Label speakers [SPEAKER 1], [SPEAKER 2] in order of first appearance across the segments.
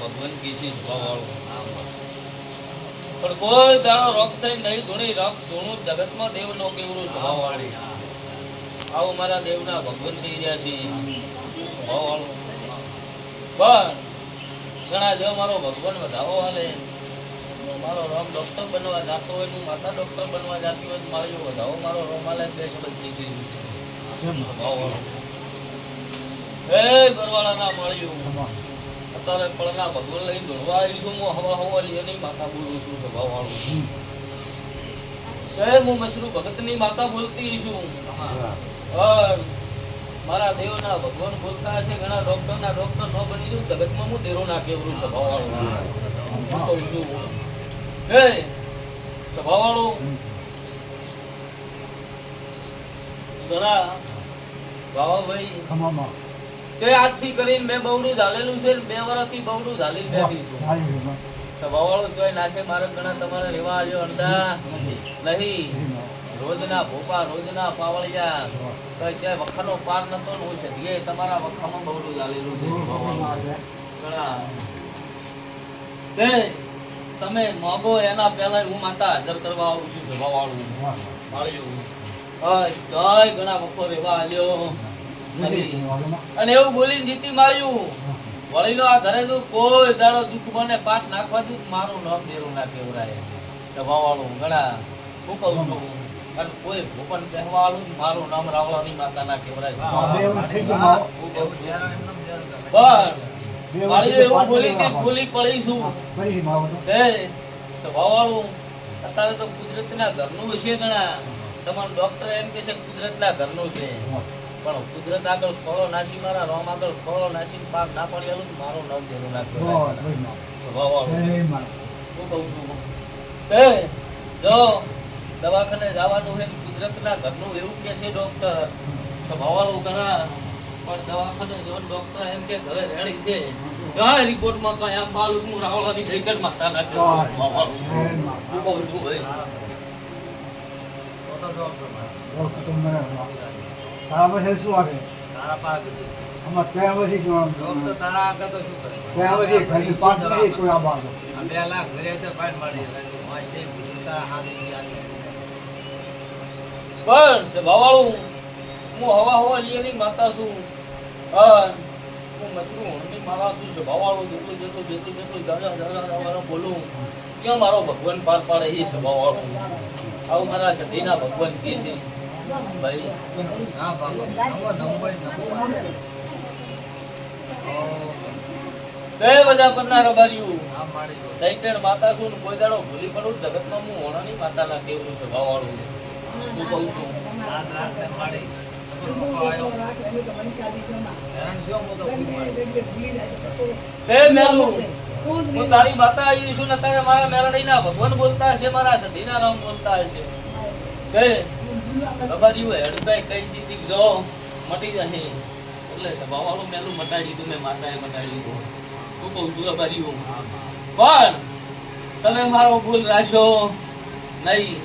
[SPEAKER 1] ભગવાન કીધી કોઈ દાડો રોગ થઈ નહીં, ધૂણી રોગ ધૂણું જગતમાં દેવનો કેવડું સ્વભાવવાળી. આવું મારા દેવના ભગવાન કહી રહ્યા છે સ્વભાવવાળું. પણ ઘણા જો મારો ભગવાન વધાવો હાલે મારો રોમ ડોક્ટર બનવા જાતો હોય હું માતા ડોક્ટર બનવા જાતી હોય મારો જો વધાવો મારો રોમાલે બે શબ્દ થઈ ગયું. એ ઘરવાળાના મળ્યું અત્યારે પળના ભગવાન લઈને દોડવા આવી છું હું હવા હવા લીએની માતા બોલું છું સ્વભાવવાળું. એ હું મશરૂ ભગતની માતા બોલતી છું. મારા દેવના ભગવાન બોલતા છે ઘણા ડોક્ટરના ડોક્ટર ન બની જવું જગતમાં હું દેરો ના કેવરું સ્વભાવવાળું કહું છું. હે સ્વભાવવાળું જરા બાવાભાઈ તે આજથી કરીને મેં બહુડું ઝાલેલું છે બે વર્ષથી બહુડું ઝાલી બેઠી છું. સ્વભાવવાળું ચોય નાશે મારે ઘણા તમારે રેવા આવ્યો અંડા નહીં રોજના ભોપા રોજના પાવળિયા તો ચાય વખાનો પાર નતો ને છે તમારા વખામાં બહુડું ઝાલેલું છે. ઘણા તમે માગો એના પહેલા હું માતા હાજર કરવા આવું છું સ્વભાવવાળું માળ્યું. હા, જય ઘણા વખો રેવા આવ્યો અને એવું બોલી જીતી માર્યું. વળીનો આ ઘરે તો કોઈ દાડો દુઃખ બને પાટ નાખવા દઉં મારું નામ દેરું ના કેવરાય વાળું ઘણા હું કહું છું અને કોઈ ભૂપન કહેવાળું મારું નામ રાવળાની માતા ના કેવરાય. પણ મારી એવું બોલી કે બોલી પડી છું. સ્વભાવવાળું અત્યારે તો કુદરતના ઘરનું છે ઘણા તમારું ડોક્ટર એમ કે છે કુદરતના ઘરનું છે. પણ કુદરત આગળ ખોળો નાસી મારા રોમ આગળ ખોળો નાસી પાક ના પડી તો મારું જો દવાખાને જવાનું છે ને કુદરતના ઘરનું એવું કે છે ડોક્ટર ભાવાળું ઘણા પણ દવાખાને જો ડોક્ટર એમ કે ઘરે રેડી છે. જાય રિપોર્ટમાં કઈ આમ માલુક હું રાવળાની જઈ માતા નાખ્યો સ્વભાવવાળું. કહું છું ભાઈ.
[SPEAKER 2] તારા પછી શું વાગે?
[SPEAKER 1] તારા પાસે
[SPEAKER 2] આમાં ત્યાં પછી
[SPEAKER 1] ડોક્ટર તારા આગળ તો શું કરે?
[SPEAKER 2] ત્યાં પછી ઘરની પાંચ નહીં કોઈ આ બાજુ
[SPEAKER 1] બે લાખ ઘરે તો પાડ મળી વાંચે ભૂલતા હાથી પણ બાવાળું હું હવા હવા લીએની માતા છું. હું મશરૂ હણની માતા છું છે? ભાવાળું જેટલું જેટલું જેટલું જેટલું મારો મારા તૈતેર માતા છું કોઈ દાડો ભૂલી પડું? જગતમાં હું હોણાની માતા ના કેવું છે ભાવાળું હું કહું છું. હે મેલું, હું તારી માતા આવી છું ને તારે મારા મેલડીના ભગવાન બોલતા છે મારા સતીના રામ બોલતા છે કે રબાર્યું હેડભાઈ કઈ દીધી, જો, મટી જશે. એટલે સભાવાળું મેલું મટાડી દીધું, મેં માતાએ મટાડી દીધું. હું કહું છું રબાર્યું પણ તમે મારો ભૂલ રાખશો નહીં.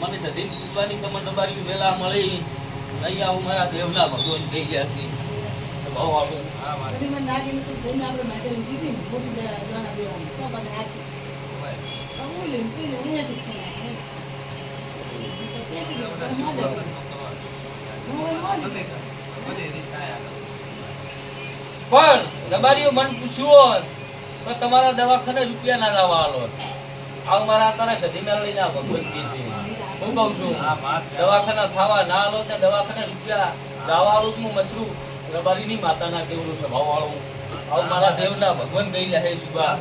[SPEAKER 1] મને સધી પૂછવાની તમને તમારી વેલા મળી. નહીં આવું મારા દેવના ભગવાન કહી ગયા છે. સભાવાળું પણ દબારીઓ મન પૂછ્યું હોત તો તમારા દવાખાને રૂપિયા ના લાવવા આવો આવું મારા અત્યારે સધી મેળવીના ભગવત કી છે. હું કહું છું દવાખાના થવા ના આલો તે દવાખાને રૂપિયા લાવવા હું મસરું રબારીની માતાના કેવડું સ્વભાવ વાળું આવું મારા દેવના ભગવાન ગઈ રહે સુગા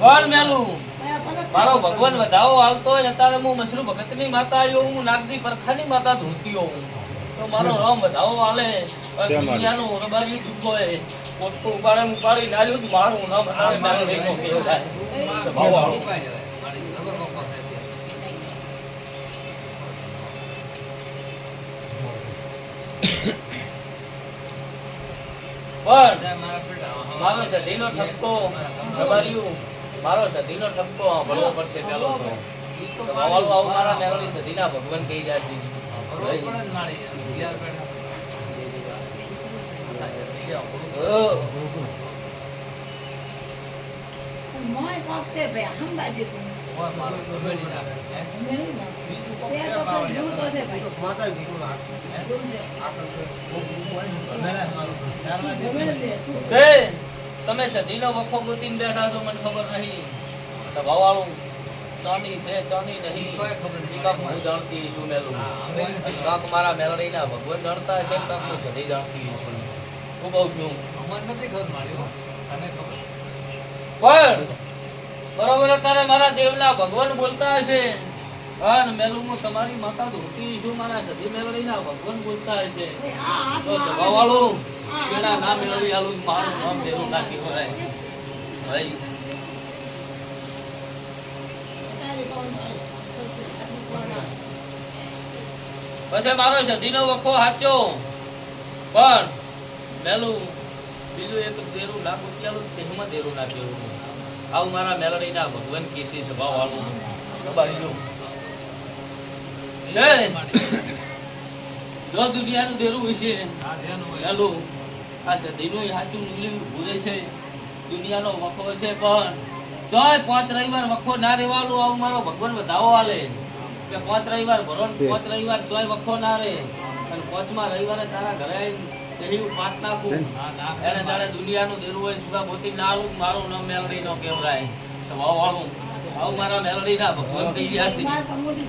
[SPEAKER 1] પણ મેલું. મારો ભગવાન વધાવો આવતો હોય અત્યારે હું મસરૂ ભગતની માતા આવ્યો હું નાગજી પરખાની માતા ધૂળતી હોઉં તો મારો રામ વધાવો આલે દુનિયાનો રબારી દુઃખ હોય પોટકો ઉપાડે ઉપાડી નાલ્યું તો મારું નામ વધારે મારે લઈને કેવો થાય. પણ મારો સધીનો ઠપકો રબાર્યું. મારો સધીનો ઠપકો ભરવો પડશે પેલો. તો વાવાળું આવું મારા મેળવી સધીના ભગવાન કહી રહ્યા છે. તમે સધીનો વખો ગોતીને બેઠા છો મને ખબર નહીં. તો ભવાળું ચાંદી છે ચાંદી નહીં. કાંક હું જાણતી છું મેલું. કાંક મારા મેલડીના ભગવાન જાણતા છે કાંક હું સધી જાણતી છું. હું કહું છું. પણ બરોબર અત્યારે મારા દેવના ભગવાન બોલતા હશે. અને મેલું હું તમારી માતા ધોતી છું મારા સધી મેલડીના ભગવાન બોલતા હશે. તો
[SPEAKER 3] સ્વભાવ
[SPEAKER 1] સભાવાળું પેલા ના મેળવી આલું મારું નામ દેવું નાખી હોય ભાઈ? પછી મારો સધીનો વખો સાચો પણ મેલું બીજું એક દેરું ના રૂપિયાનું તેમાં દેરું નાખ્યું. આવું મારા મેલડીના ભગવાન કેસી સ્વભાવ વાળું દબાવ્યું. જો દુનિયાનું દેરું વિશે મેલું આ સદીનું સાચું નીકળ્યું ભૂલે છે. દુનિયાનો વખો છે પણ ચોય પાંચ રવિવાર વખો ના રહેવાનું આવું મારો ભગવાન વધાવો આલે કે પાંચ રવિવાર ભરો ને પાંચ રવિવાર ચોય વખો ના રહે. અને પાંચમાં રવિવારે તારા ઘરે આવીને પાસ નાખું. એને જાણે દુનિયાનું દેરું હોય સુગા પોતી ના મારું નામ મેલડી નો કેવરાય સ્વભાવ વાળું. આવું મારા મેલડી ના ભગવાન કહી ગયા છે.
[SPEAKER 3] મારા કમોડી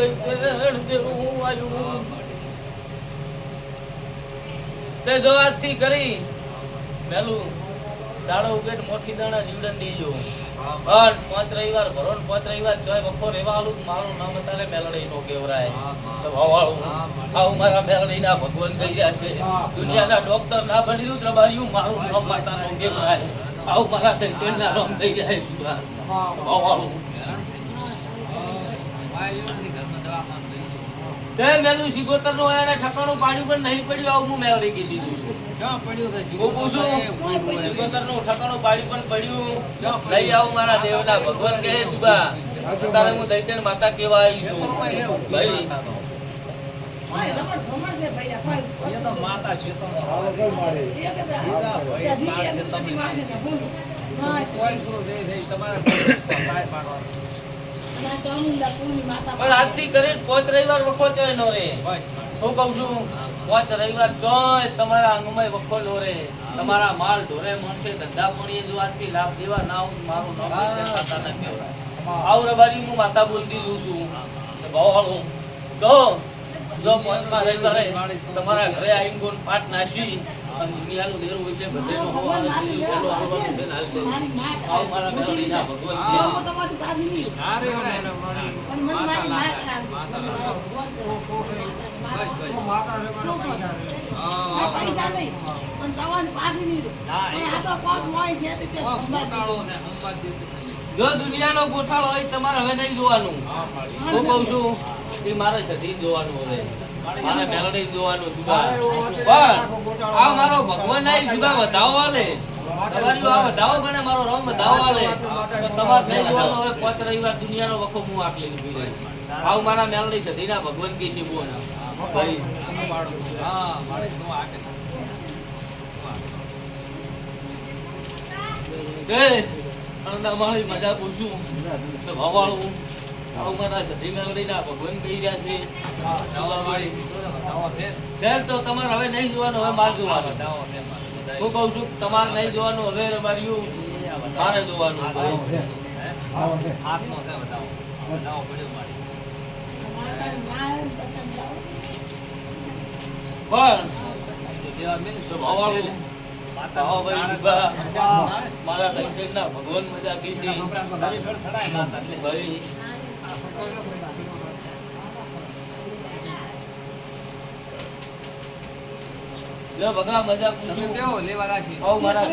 [SPEAKER 3] અને તે.
[SPEAKER 1] જે કરી મેલું દાડો ઉગેટ મોટી દાણા જીવડન દીજો પણ પાંચ રવિવાર ભરો ને પાંચ રવિવાર ચોય વખો રેવા આલું મારું નામ તારે મેલડી નો કેવરાય તો આવું મારા મેલડી ના ભગવાન કહી છે દુનિયાના ડોક્ટર ના બન્યું ત્રબાયું મારું નામ માતા નો આવું મારા છે ભવાળું તે મેલું સિગોતરનું એને ઠકાણું પાણી પણ નહીં પડ્યું આવું હું મેલડી કીધી. હું પૂછું સિગોતરનું ઠકાણું પાડ્યું પણ પડ્યું? નહીં આવું મારા દેવના ભગવાન કહે સુબા અત્યારે હું દૈત્ય માતા કેવા આવી છું. ભાઈ
[SPEAKER 3] ભાઈ, છે ભાઈ,
[SPEAKER 1] આજથી લાભ દેવા ના આવું મારું નામ દૈત્ય માતા ના આવું રબારી હું માતા બોલતી જોઉં છું. ભાવ તો, જો પાંચમા રવિવારે તમારા ઘરે આવીને કોઈ પાટ નાસી
[SPEAKER 3] શું.
[SPEAKER 1] જો દુનિયાનો ગોઠાળો હોય તમારે હવે નહીં જોવાનું. હું કહું છું એ મારે સધી જોવાનું હવે. મારે મેલડી જોવાનું સુધા પણ આ મારો ભગવાન આવી સુધા વધાવો આલે. તમારી આ વધાવો ગણે મારો રમ વધાવો આલે. તો નહીં જોવાનું હવે પાંચ રવિવાર દુનિયાનો વખો હું આટલી લીધી રહી. આવું મારા મેલડી સધીના ભગવાન કી છે એ અને મજા પૂછું. તો ભવાળું. આવું મારા સધી મેલડીના ભગવાન કહી રહ્યા છે. ખેર તો તમારે હવે નહીં જોવાનું હવે મારે જોવાનું. હું કહું છું તમારે નહીં જોવાનું હવે રબાર્યું મારે જોવાનું. પણ મારા ભગવાન મજા કીધી લે ભગા મજા પૂછ્યું. કેવો લેવાના છે? ઓ મારા